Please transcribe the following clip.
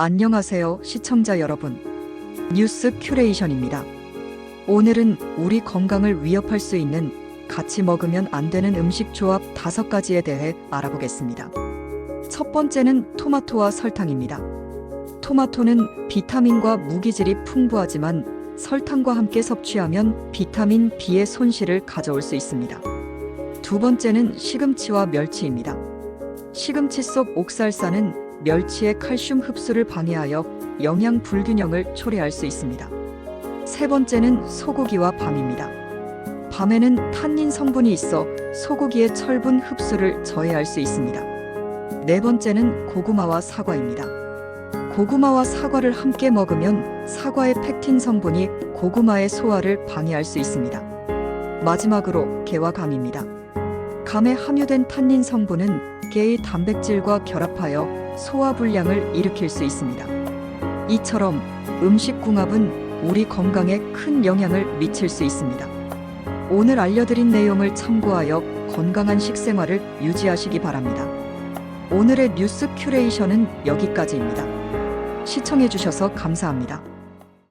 안녕하세요, 시청자 여러분. 뉴스 큐레이션입니다. 오늘은 우리 건강을 위협할 수 있는 같이 먹으면 안 되는 음식 조합 다섯 가지에 대해 알아보겠습니다. 첫 번째는 토마토와 설탕입니다. 토마토는 비타민과 무기질이 풍부하지만 설탕과 함께 섭취하면 비타민 B의 손실을 가져올 수 있습니다. 두 번째는 시금치와 멸치입니다. 시금치 속 옥살산은 멸치의 칼슘 흡수를 방해하여 영양 불균형을 초래할 수 있습니다. 세 번째는 소고기와 밤입니다. 밤에는 탄닌 성분이 있어 소고기의 철분 흡수를 저해할 수 있습니다. 네 번째는 고구마와 사과입니다. 고구마와 사과를 함께 먹으면 사과의 펙틴 성분이 고구마의 소화를 방해할 수 있습니다. 마지막으로 게와 감입니다. 감에 함유된 탄닌 성분은 게의 단백질과 결합하여 소화 불량을 일으킬 수 있습니다. 이처럼 음식 궁합은 우리 건강에 큰 영향을 미칠 수 있습니다. 오늘 알려드린 내용을 참고하여 건강한 식생활을 유지하시기 바랍니다. 오늘의 뉴스 큐레이션은 여기까지입니다. 시청해주셔서 감사합니다.